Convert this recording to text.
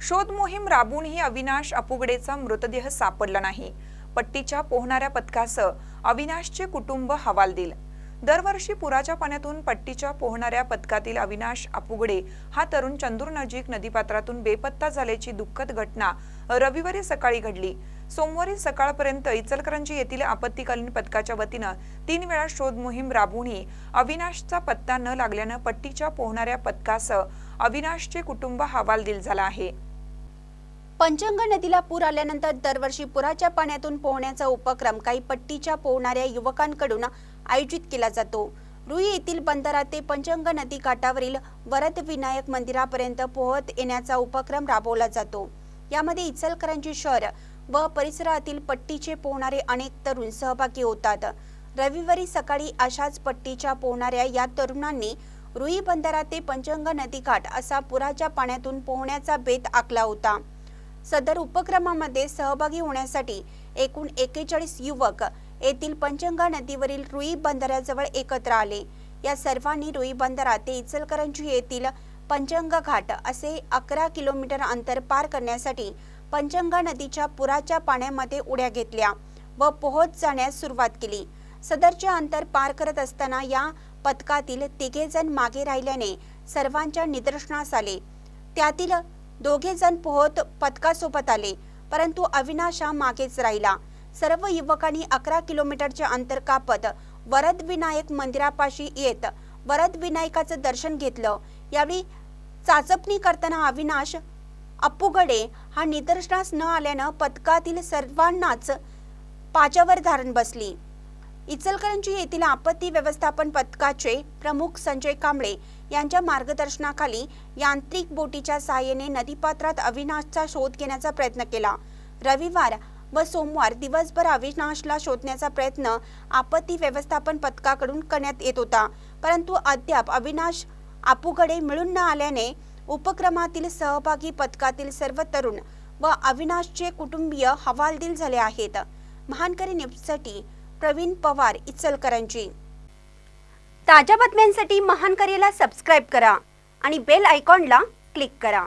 शोध मोहीम राबूनही अविनाश अपुगडेचा मृतदेह सापडला नाही. पट्टीच्या पोहणाऱ्या पथकासह अविनाशचे कुटुंब हवालदिल दरवर्षी पुराच्या पाण्यातून पट्टीच्या पोहणाऱ्या पथकातील अविनाश अपुगडे हा तरुण चंदूर नजीक नदीपात्रातून बेपत्ता झाल्याची दुःखद घटना रविवारी सकाळी घडली. सोमवारी सकाळपर्यंत इचलकरंजी येथील आपत्तीकालीन पथकाच्या वतीनं तीन वेळा शोध मोहीम राबूनही अविनाशचा पत्ता न लागल्यानं पट्टीच्या पोहणाऱ्या पथकासह अविनाशचे कुटुंब हवालदिल झाला आहे. पंचंग नदीला पूर आल्यानंतर दरवर्षी पुराच्या पाण्यातून पोहण्याचा उपक्रम काही पट्टीच्या पोहणाऱ्या युवकांकडून आयोजित केला जातो. रुई येथील बंदरा ते पंचंग नदी काठावरील वरद विनायक मंदिरापर्यंत पोहत येण्याचा उपक्रम राबवला जातो. यामध्ये इचलकरंजी शहर व परिसरातील पट्टीचे पोहणारे अनेक तरुण सहभागी होतात. रविवारी सकाळी अशाच पट्टीच्या पोहणाऱ्या या तरुणांनी रुई बंदरात ते पंचंग नदीकाठ असा पुराच्या पाण्यातून पोहण्याचा बेत आखला होता. सदर उपक्रमामध्ये सहभागी होण्यासाठी एकूण एकेचाळीस युवक येथील पंचंगा नदीवरील रुई बंदराजवळ एकत्र आले. या सर्वांनी रुई बंदरा ते इचलकरंजी येथील पंचंगा घाट असे अकरा किलोमीटर अंतर पार करण्यासाठी पंचंगा नदीच्या पुराच्या पाण्यामध्ये उड्या घेतल्या व पोहोच जाण्यास सुरुवात केली. सदरचे अंतर पार करत असताना या पथकातील तिघे जण मागे राहिल्याने सर्वांच्या निदर्शनास आले. त्यातील दोघे जण पोहत पथकासोबत आले परंतु अविनाश हा मागेच राहिला. सर्व युवकांनी अकरा किलोमीटरचे अंतर कापत वरद विनायक मंदिरापाशी येत वरद विनायकाचं दर्शन घेतलं. यावेळी चाचपणी करताना अविनाश अप्पुगडे हा निदर्शनास न आल्यानं पथकातील सर्वांनाच पाचावर धारण बसली. इचलकरंजी येथील आपत्ती व्यवस्थापन पथकाचे प्रमुख संजय कांबळे यांच्या मार्गदर्शनाखाली यांत्रिक बोटीच्या सहाय्याने नदीपात्रात अविनाशचा शोध घेण्याचा प्रयत्न केला. रविवार व सोमवार दिवसभर अविनाशला शोधण्याचा प्रयत्न आपत्ती व्यवस्थापन पथकाकडून करण्यात येत होता. परंतु अद्याप अविनाश आपूकडे मिळून न आल्याने उपक्रमातील सहभागी पथकातील सर्व तरुण व अविनाशचे कुटुंबीय हवालदिल झाले आहेत. महानकरी न्यूजसाठी प्रवीण पवार इचलकरांची ताज्या बातम्यांसाठी महानकरीला सबस्क्राईब करा आणि बेल आयकॉनला क्लिक करा.